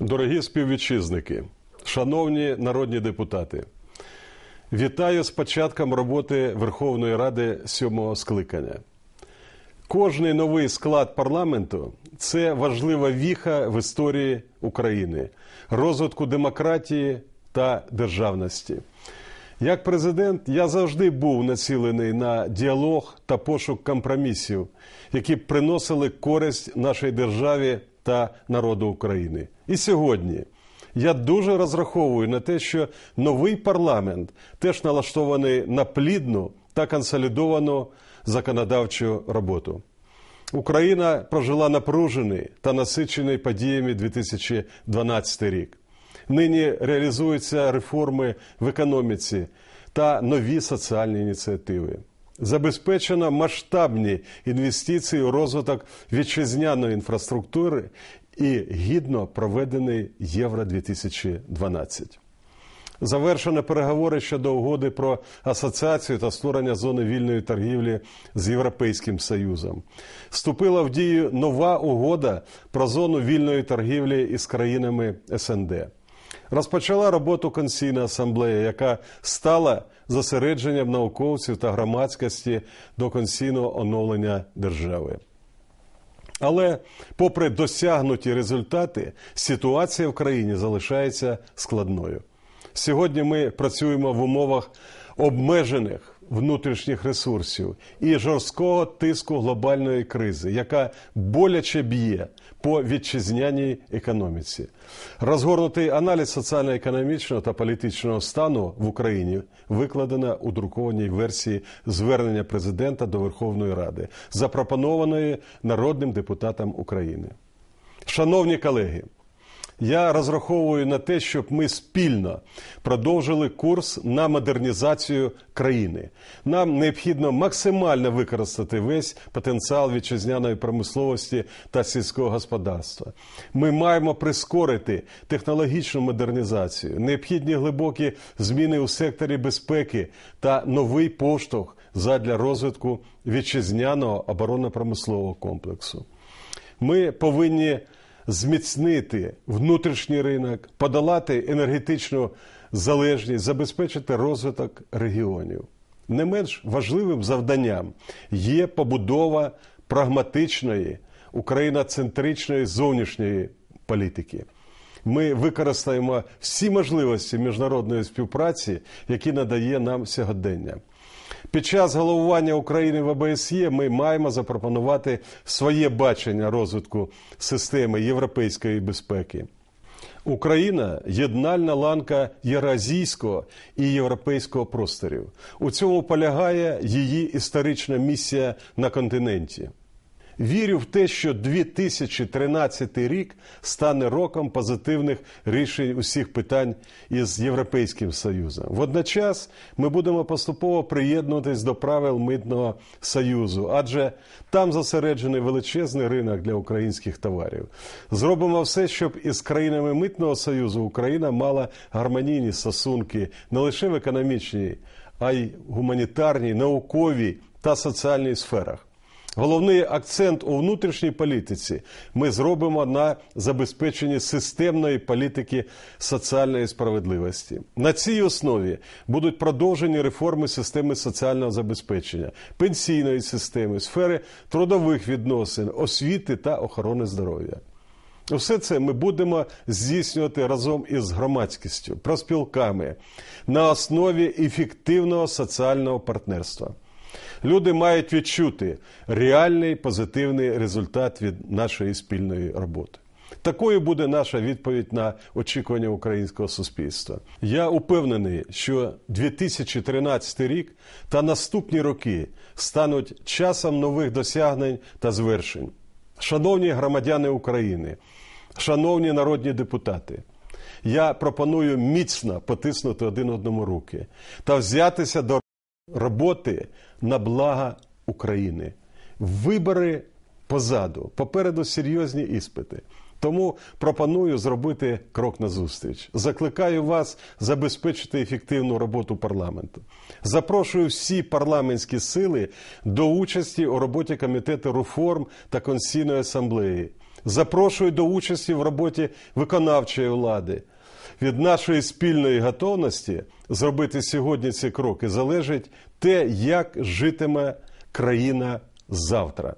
Дорогі співвітчизники, шановні народні депутати, вітаю з початком роботи Верховної Ради сьомого скликання. Кожний новий склад парламенту це важлива віха в історії України, розвитку демократії та державності. Як президент я завжди був націлений на діалог та пошук компромісів, які приносили користь нашій державі та народу України. І сьогодні я дуже розраховую на те, що новий парламент теж налаштований на плідну та консолідовану законодавчу роботу. Україна прожила напружений та насичений подіями 2012 рік. Нині реалізуються реформи в економіці та нові соціальні ініціативи. Забезпечено масштабні інвестиції у розвиток вітчизняної інфраструктури і гідно проведений Євро 2012 Завершено переговори щодо угоди про асоціацію та створення зони вільної торгівлі з Європейським Союзом. Вступила в дію нова угода про зону вільної торгівлі із країнами СНД. Розпочала роботу Конституційна асамблея, яка стала зосередженням науковців та громадськості до конституційного оновлення держави. Але, попри досягнуті результати, ситуація в країні залишається складною. Сьогодні ми працюємо в умовах обмежених внутрішніх ресурсів і жорсткого тиску глобальної кризи, яка боляче б'є по вітчизняній економіці. Розгорнутий аналіз соціально-економічного та політичного стану в Україні викладено у друкованій версії звернення президента до Верховної Ради, запропонованої народним депутатам України. Шановні колеги. Я розраховую на те, щоб ми спільно продовжили курс на модернізацію країни. Нам необхідно максимально використати весь потенціал вітчизняної промисловості та сільського господарства. Ми маємо прискорити технологічну модернізацію, необхідні глибокі зміни у секторі безпеки та новий поштовх задля розвитку вітчизняного оборонно-промислового комплексу. Ми повинні зміцнити внутрішній ринок, подолати енергетичну залежність, забезпечити розвиток регіонів. Не менш важливим завданням є побудова прагматичної україноцентричної зовнішньої політики. Ми використаємо всі можливості міжнародної співпраці, які надає нам сьогодення. Під час головування України в ОБСЄ ми маємо запропонувати своє бачення розвитку системи європейської безпеки. Україна єднальна ланка євразійського і європейського просторів. У цьому полягає її історична місія на континенті. Вірю в те, що 2013 рік стане роком позитивних рішень усіх питань із Європейським Союзом. Водночас ми будемо поступово приєднуватись до правил митного союзу, адже там зосереджений величезний ринок для українських товарів. Зробимо все, щоб із країнами митного союзу Україна мала гармонійні стосунки не лише в економічній, а й гуманітарній, науковій та соціальній сферах. Головний акцент у внутрішній політиці ми зробимо на забезпеченні системної політики соціальної справедливості. На цій основі будуть продовжені реформи системи соціального забезпечення, пенсійної системи, сфери трудових відносин, освіти та охорони здоров'я. Все це ми будемо здійснювати разом із громадськістю, проспілками на основі ефективного соціального партнерства. Люди мають відчути реальний позитивний результат від нашої спільної роботи. Такою буде наша відповідь на очікування українського суспільства. Я упевнений, що 2013 рік та наступні роки стануть часом нових досягнень та звершень. Шановні громадяни України, шановні народні депутати. Я пропоную міцно потиснути один одному руки та взятися до роботи на благо України. Вибори позаду, попереду серйозні іспити. Тому пропоную зробити крок назустріч. Закликаю вас забезпечити ефективну роботу парламенту. Запрошую всі парламентські сили до участі у роботі комітету реформ та Конституційної асамблеї. Запрошую до участі в роботі виконавчої влади. Від нашої спільної готовності зробити сьогодні ці кроки залежить те, як житиме країна завтра.